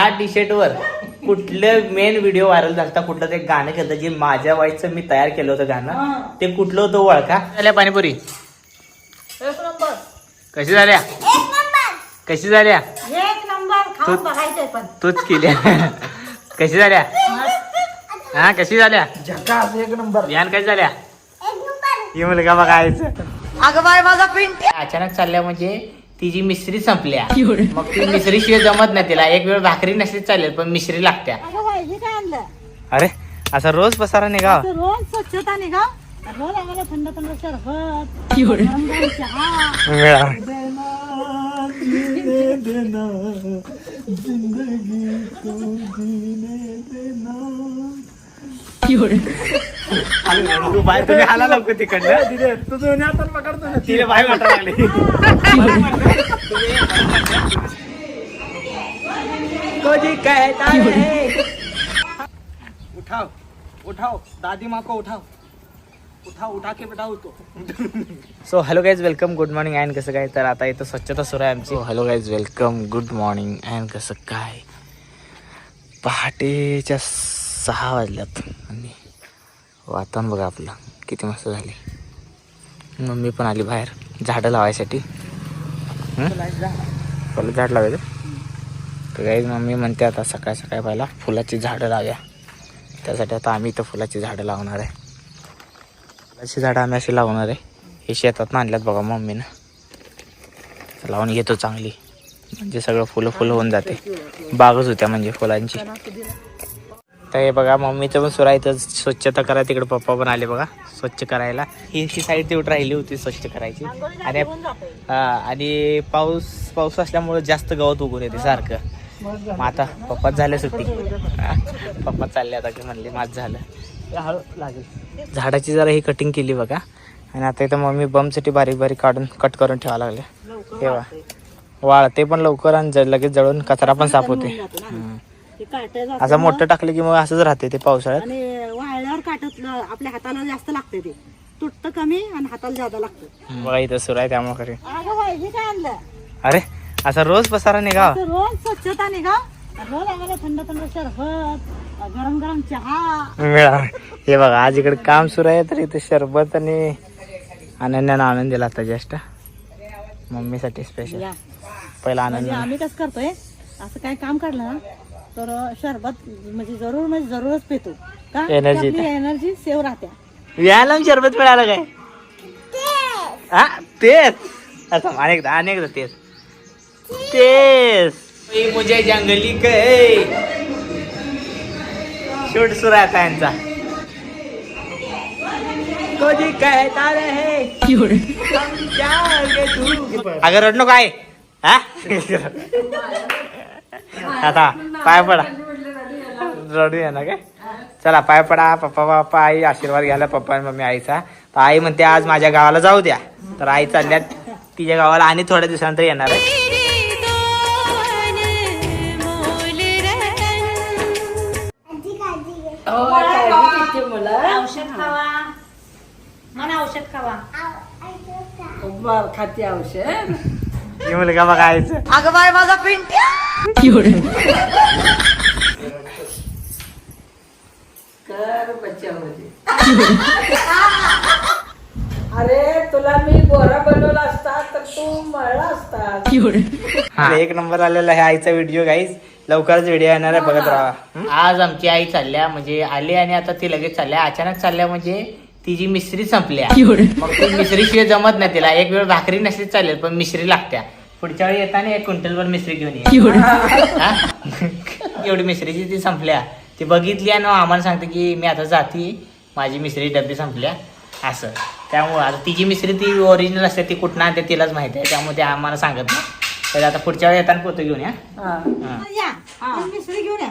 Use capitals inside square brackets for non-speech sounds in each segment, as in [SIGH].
ह्या T shirt वर कुठलं मेन व्हिडिओ व्हायरल झालता कुठलं ते गाणं केलं जे माझ्या वाईचं मी तयार केलं होतं गाणं ते कुठलं होतं ओळखा. झाल्या पाणीपुरी. एक नंबर. कशी झाल्या? एक नंबर. कशी झाल्या? एक नंबर. खाऊन तू- बघायचंय पण. तूच केल्या. कशी झाल्या? हा कशी झाल्या? एक नंबर. यान कशी झाल्या? एक नंबर. ही मुलगा बघायचं. अगं बाय माझा पिंट अचानक चालल्या म्हणजे तिची मिश्री संपल्या. मग ती मिश्री शिवाय जमत नाही तिला. एक वेळ भाकरी नसली चालेल पण मिश्री लागत्या. अगं बाय हे काय आणलं? अरे असा रोज पसारा निघा तर रोज स्वच्छता निघा रोज आम्हाला थंड थंड सरबत गरम गरम चहा तू बाहेर तुम्ही आला लवकर तिकडनं. तुझं आता पकडतो ना. तिला बाहेर वाटा लागली. कोजी कहता है उठाव उठाव दादी माँ को उठाव. उठाव उठा के बैठाओ उसको so hello guys welcome good morning and कसं काय? तर आता इथं स्वच्छता सुरू आहे आमची. Hello guys welcome good morning and कसं काय? पहाटेच्या सहा वाजल्यात. आणि वातावरण बघा आपलं किती मस्त झाले. मम्मी पण आली बाहेर झाडं लावायसाठी. हं? पहिलं झाड लावायचं. तर गाईज मम्मी म्हणते आता सकाळ सकाळी पहिला फुलाची झाडं लाव्या. त्यासाठी आता आम्ही इथं फुलाची झाडं लावणार आहे. फुलाची झाडं आम्ही अशी लावणार आहे. हे शेतात आणल्यात बघा मम्मीनं. लावून घेतो चांगली. म्हणजे सगळं फुलं फुलं होऊन जाते. बागच होत्या म्हणजे फुलांची. तर हे बघा मम्मीचं पण सुरा इथं स्वच्छता करा तिकडे पप्पा पण आले बघा स्वच्छ करायला. ही साईड तेवढी राहिली होती स्वच्छ करायची. आणि हा, आणि पाऊस पाऊस असल्यामुळे जास्त गवत उगून येते सारखं. मग आता पप्पाच झालं सुट्टी. पप्पा चालले आता की म्हणले माझ झालं. हळू लागेल. झाडाची जरा ही कटिंग केली बघा. आणि आता इथं मम्मी बमसाठी बारीक बारीक काढून कट करून ठेवा लागले. ठेवा वाळते पण लवकर आणि लगेच जळून कचरा पण साफ होते. ते काटे असं मोठं टाकलं की मग असंच राहते ते पावसाळ्यात. आणि वाळल्यावर काटत आपल्या हाताला जास्त लागते ते. तुटतं कमी आणि हाताला जादा लागतं. बघा इथं सुरू आहे त्यामुळे खरे. अगं बाय हे काय आणलं? अरे असा रोज पसारा निघा. रोज स्वच्छता निघा. रोज आम्हाला थंड थंड सरबत गरम गरम चहा. मिळा. हे बघा आज इकडे काम सुरू आहे तर इथे सरबत आणि अनन्यानं आणून दिला आता जस्ट मम्मीसाठी स्पेशल या. पहिला म्हणजे आनंद आम्ही कसं करतोय असं काही काम काढलं ना तर शरबत म्हणजे जरूर म्हणजे जरूरच पितो. का? Energy येते. एनर्जी सेव्ह राहत्या. व्यायाम शरबत मिळालं काय? हा? तेच. असं अनेकदा अनेकदा तेच. तेच. मुझे जंगली कै शूट सुरू आहे आता यांचा कोणी कहता रहे? हम जाओगे तू? अगं रडलो काय हा? [LAUGHS] आता पाय पडा. रडूया ना काय? चला पाय पडा. पप्पा पप्पा आई आशीर्वाद घ्यायला पप्पा आणि मम्मी आईचा. तर आई म्हणते आज माझ्या गावाला जाऊ द्या. तर आई चालल्यात तिच्या गावाला आणि थोड्या दिवसानंतर येणार आहे. औषध खावा. मला औषध खावा. खाते औषध. ही मुलगा बघा आईचं अगं बाय माझा पिंट अरे तुला मी गोरा बनवला असता तर तू मळला असता. हा. एक नंबर आलेला आहे आईचा व्हिडिओ गाईज लवकरच व्हिडिओ येणार आहे बघत राहा. आज आमची आई चालल्या म्हणजे आली आणि आता ती लगेच चालल्या. अचानक चालल्या म्हणजे? तिची मिश्री संपल्या. मग ती मिश्री शिवाय जमत नाही तिला. एक वेळ भाकरी नसली चालेल पण मिश्री लागत्या. पुढच्या वेळी येताना एक क्विंटलभर मिश्री घेऊन ये. हा? एवढी मिश्रीची ती संपल्या. ती बघितली आणि आम्हाला सांगते की मी आता जाते माझी मिश्री डब्बी संपल्या. असं. त्यामुळं आता तिची मिश्री ती ओरिजिनल असते ती कुठं आणते तिलाच माहिती आहे. त्यामुळे ते आम्हाला सांगत नाही. तर आता पुढच्या वेळी येताना पोतं घेऊन या. मिसळी घेऊन या.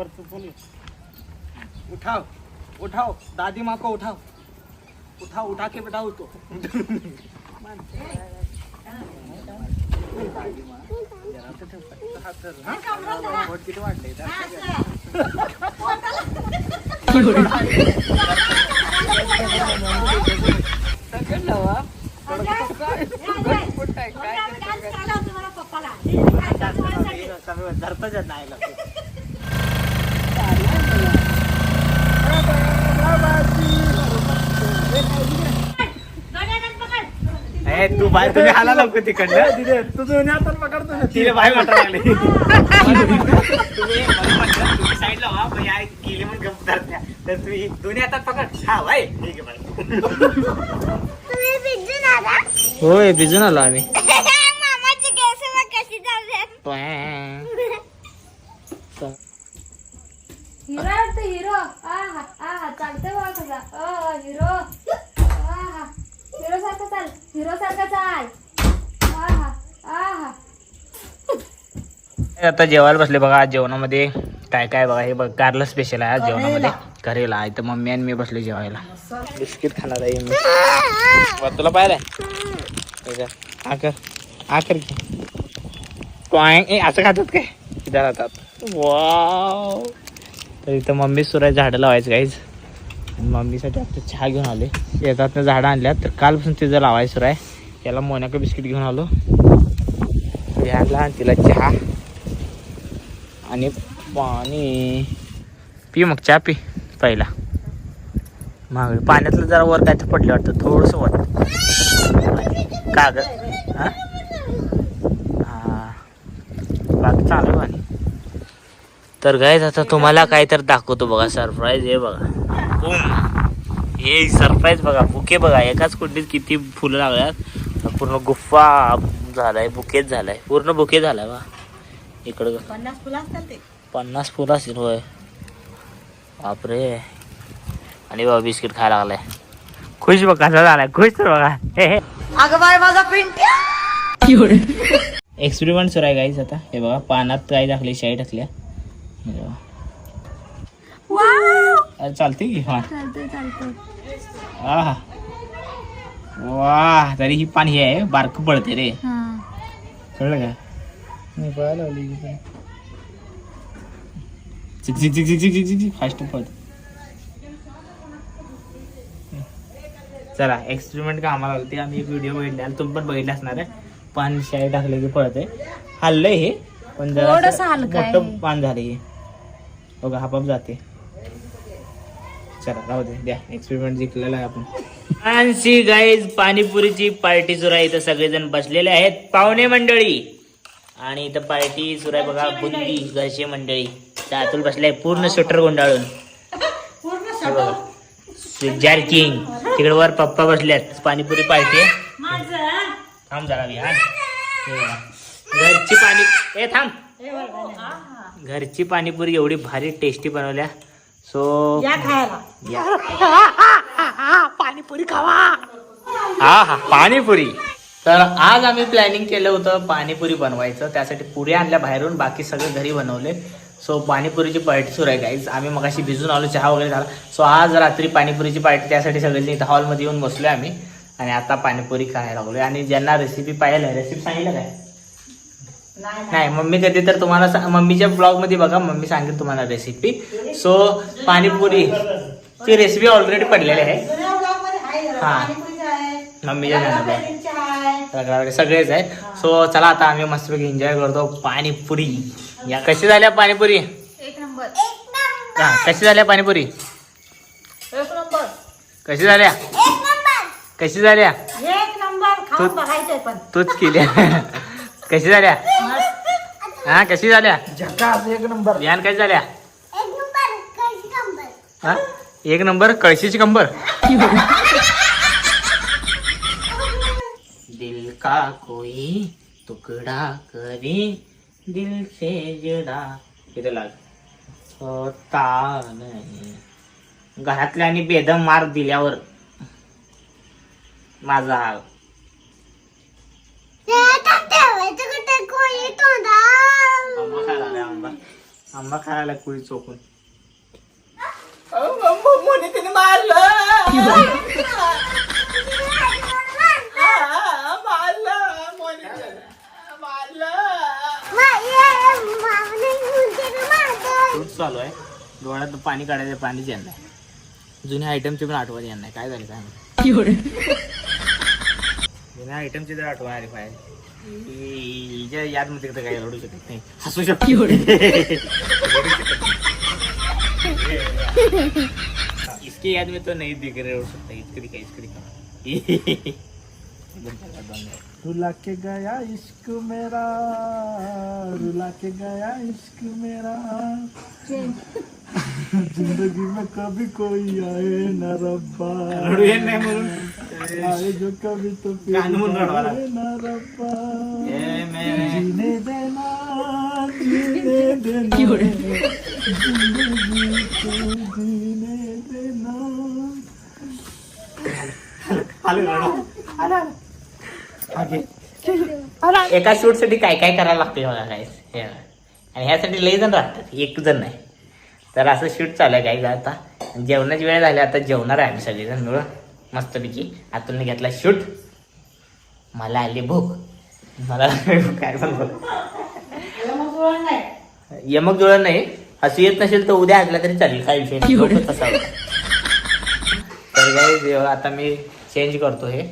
बरं उठाव उठाव दादी माको उठाव. उठाव उठा के बेटा उठो. किती वाटले नाही तू बाहेर तुम्ही [LAUGHS] आला लवकर तिकडनं. तिथे तुझं आता पकडतो ना. तिला बाहेर वाटायला लागली. म्हटलं, साईडला हा भाई आई गेली म्हणून गप्प धरत नाही. तर तुम्ही दोन्ही हातात पकड. हा बाई ठीक आहे होय भिजून आलो आम्ही. [LAUGHS] केस कशी हिरो हिरो. आ हा हिरो. हिरो सारखा चाल हिरो सारखा चाल. आहा आहा. आता जेवायला बसले बघा आज जेवणामध्ये. काय काय बघा हे बघ कारलं स्पेशल आहे आज जेवणामध्ये. करेला आहे तर मम्मी आणि मी बसले जेवायला. बिस्किट खाणार आहे मी. वा, तुला पाहिलंय हे कर. हा कर हा कर की. क्वांग. ए, असं खातात काय? इथं राहतात. वाव. तर इथं मम्मी सुराय झाडं लावायचं काहीच मम्मीसाठी आता चहा घेऊन आले येतात ना झाडं आणल्यात. तर कालपासून तिचं लावायचं सुरू आहे याला मोनाका बिस्किट घेऊन आलो. ह्याला आणि तिला चहा आणि पाणी. पी मग चहा पी पहिला. मागं पाण्यातलं जरा वर काय तर पडलं वाटतं थोडंसं वर. कागद. हा? बाकी चालू पाणी तर गायच आता तुम्हाला काय तर दाखवतो बघा सरप्राईज हे बघा. बूम. हे सरप्राईज बघा. बुके बघा. एकाच कुंडीत किती फुलं लागल्यात. पूर्ण गुफ्फा झालाय. बुकेच झालाय. पूर्ण बुके झालाय बा. इकडं पन्नास फुलं ते. पन्नास फुलं असतील होय. बापरे. आणि बाबा बिस्किट खायला लागलाय. खुश बघ कसा झालाय? खुश तर बघा. अगं बाय माझा पिंट्या एक्सपेरिमेंट सुरू आहे गाईज आता हे बघा पानात काय टाकली शाई टाकल्या. अरे चालते की हा. चालतंय चालतंय. आहा. वा तरी ही पाणी हे आहे बारक पडते रे. हा. कळलं का? नाही पळायला लावली की काय. चिक चिक चिक चिक चिक चिक चिक चिक फास्ट पळत चला एक्सपेरिमेंट का आम्हाला ते आम्ही एक व्हिडिओ बघितला. तुम्ही पण बघितला असणार आहे. पान शाई टाकले की पळते हल्लंय हे पण जरा थोडंसं असं हलकं आहे मोठं हे. पान झाले हे. बघा हापाप जाते. चला राहू दे द्या एक्सपेरिमेंट जिंकलेला आहे आपण. फॅन्सी गाईज पाणीपुरीची पार्टी सुरू आहे. इथं सगळेजण बसलेले आहेत. पाहुणे मंडळी. आणि इथं पार्टी सुरू आहे बघा बुंदी घरची मंडळी. त्या अतुल बसलाय पूर्ण स्वेटर गुंडाळून. जार किंग तिकडे वर पप्पा बसल्यात पाणीपुरी पार्टी थांब जरा मी हा हे. घरची पाणी ए थांब. घरची पाणीपुरी एवढी भारी टेस्टी बनवल्या. सो या खायला. [LAUGHS] पाणीपुरी खावा. हा हा पाणीपुरी. तर आज आम्ही प्लॅनिंग केलं होतं पाणीपुरी बनवायचं. त्यासाठी पुऱ्या आणल्या बाहेरून बाकी सगळं घरी बनवले. सो पाणीपुरीची पार्टी सुरू आहे गाईज आम्ही मगाशी भिजून आलो चहा वगैरे झाला. सो आज रात्री पाणीपुरीची पार्टी त्यासाठी सगळे इथं हॉलमध्ये येऊन बसलोय आम्ही. आणि आता पाणीपुरी खायला लागलोय. आणि ज्यांना रेसिपी पाहिजे रेसिपी सांगितलं काय? नाही मम्मी कधी तर तुम्हाला सा- मम्मीच्या ब्लॉगमध्ये बघा मम्मी सांगेल तुम्हाला रेसिपी सो पाणीपुरी. ची रेसिपी ऑलरेडी पडलेली आहे. हा. मम्मीच्या सगळेच आहे सो चला आता आम्ही मस्तपैकी एन्जॉय करतो पाणीपुरी. या कशी झाल्या पाणीपुरी? एक नंबर. एक नंबर. हा कशी झाल्या पाणीपुरी एक नंबर. कशी झाल्या एक नंबर. कशी झाल्या तूच केल्या कशी झाल्या? हा कशी झाल्या? झकास एक नंबर. यान कशी झाल्या? एक नंबर कशी नंबर हा? एक नंबर कळशीची कंबर. दिल का कोई तुकडा करी? दिल से जुडा इथे लाग. होता नाही. घरातल्यानी बेदम मार दिल्यावर. माझा आंबा खायला आले आंबा. आंबा खायला आला कुळी चोकून. मारलं. हा, चालू आहे. डोळ्यात पाणी काढायचं पाणीच येणार नाही. जुन्या आयटमची पण आठवण येणार नाही. काय झालं काय माहिती. जुन्या आयटमची जर आठवण आली पाहिजे. हिच्या याद तर काही रडू शकत नाही. हसू शकतो इसकी याद में तो नहीं दिख रहे हो सकता इसके दिखा इसके दिखा रुला के गया इश्क मेरा रुला के गया इश्क मेरा। [LAUGHS] ज़िंदगी में कभी कोई आए न रब्बा। जो कभी तो जीने देना जीने देना जिंदगी को जीने देना एका शूटसाठी काय काय करायला लागते बघा काय आणि ह्यासाठी लई जण राहतात एक जण नाही. तर असं शूट चालू आहे काय आता. जेवणाची वेळ झाली आता जेवणार आहे आम्ही सगळेजण मिळून. मस्तपैकी आतून घेतला शूट. मला आली भूक. मला काय पण यमक जुळण नाही. असं येत नसेल तर उद्या ऐकला तरी चालेल काय विषय. तर आता मी चेंज करतो हे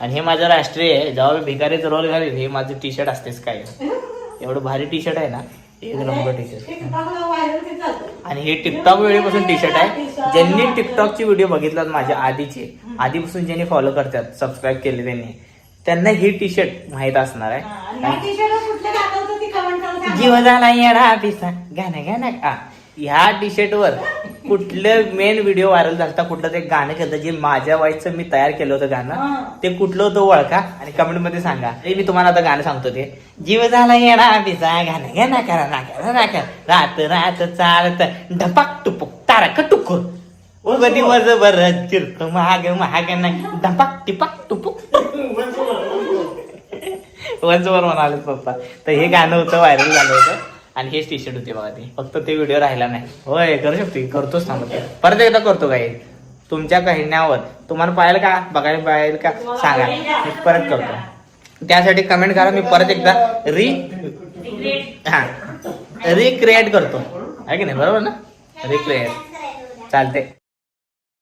आणि हे माझं राष्ट्रीय आहे. जेव्हा मी भिकारीचं रोल घालीन हे माझं टी शर्ट असतेच काय. एवढं भारी टी शर्ट आहे ना. एक नंबर टी शर्ट आणि हे टिकटॉक वेळेपासून टी शर्ट आहे. ज्यांनी टिकटॉकचे व्हिडिओ बघितलात माझ्या आधीचे आधीपासून ज्यांनी फॉलो करतात सबस्क्राईब केले त्यांनी त्यांना ही टी शर्ट माहीत असणार आहे. जीव झाला येडा पिसा. गाणं गाणं आ ह्या टी शर्ट वर कुठलं मेन व्हिडिओ व्हायरल झालता कुठलं ते गाणं केलं जे माझ्या वाईचं मी तयार केलं होतं गाणं ते कुठलं होतं ओळखा आणि कमेंटमध्ये सांगा. हे मी तुम्हाला आता गाणं सांगतो ते. जीव झाला येडा पिसा गाणं गाणं करा नाका नाका रात रात चालत ढपाक टुपुक तारक टुकुर. कधी वज बर चिरत महाग महाग नाही ढपाक टिपाक टुपुक. [LAUGHS] वंचवर म्हणाले पप्पा. तर हे गाणं होतं व्हायरल झालं होतं. आणि हेच टी शर्ट होते बघा ते. फक्त ते व्हिडिओ राहिला नाही. होय करू शकतो करतोच ना मग परत एकदा करतो काय? तुमच्या कहण्यावर. तुम्हाला पाहिलं का? बघायला पाहिजे का? सांगा. मी परत करतो. त्यासाठी कमेंट करा. मी परत एकदा री हा. रिक्रिएट करतो. आहे की नाही? बरोबर ना? रिक्रिएट चालते